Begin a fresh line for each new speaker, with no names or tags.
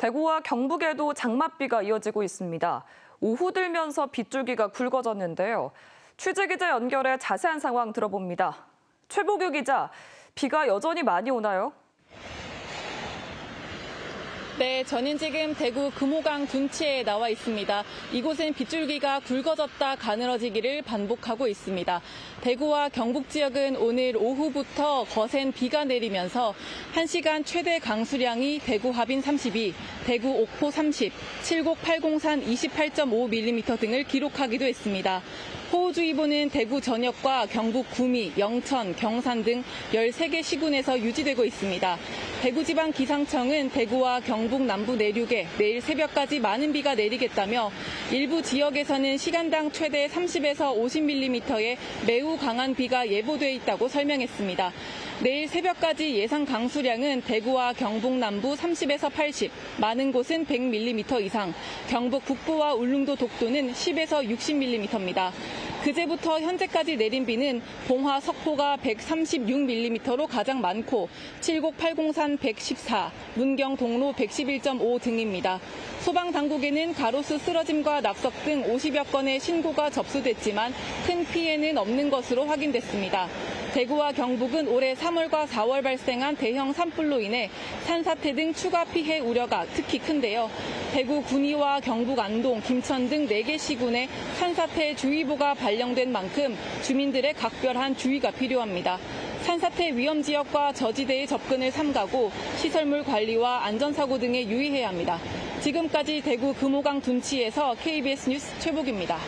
대구와 경북에도 장맛비가 이어지고 있습니다. 오후 들면서 빗줄기가 굵어졌는데요. 취재 기자 연결해 자세한 상황 들어봅니다. 최보규 기자, 비가 여전히 많이 오나요?
네, 저는 지금 대구 금호강 둔치에 나와 있습니다. 이곳은 빗줄기가 굵어졌다 가늘어지기를 반복하고 있습니다. 대구와 경북 지역은 오늘 오후부터 거센 비가 내리면서 1시간 최대 강수량이 대구 하빈 32, 대구 옥포 30, 칠곡 팔공산 28.5mm 등을 기록하기도 했습니다. 호우주의보는 대구 전역과 경북 구미, 영천, 경산 등 13개 시군에서 유지되고 있습니다. 대구지방 기상청은 대구와 경북 남부 내륙에 내일 새벽까지 많은 비가 내리겠다며 일부 지역에서는 시간당 최대 30에서 50mm의 매우 강한 비가 예보돼 있다고 설명했습니다. 내일 새벽까지 예상 강수량은 대구와 경북 남부 30에서 80, 많은 곳은 100mm 이상, 경북 북부와 울릉도 독도는 10에서 60mm입니다. 그제부터 현재까지 내린 비는 봉화 석포가 136mm로 가장 많고 칠곡 팔공산 114, 문경 동로 111.5 등입니다. 소방 당국에는 가로수 쓰러짐과 낙석 등 50여 건의 신고가 접수됐지만 큰 피해는 없는 것으로 확인됐습니다. 대구와 경북은 올해 3월과 4월 발생한 대형 산불로 인해 산사태 등 추가 피해 우려가 특히 큰데요. 대구 군위와 경북 안동, 김천 등 4개 시군에 산사태 주의보가 발령된 만큼 주민들의 각별한 주의가 필요합니다. 산사태 위험 지역과 저지대의 접근을 삼가고 시설물 관리와 안전사고 등에 유의해야 합니다. 지금까지 대구 금호강 둔치에서 KBS 뉴스 최복입니다.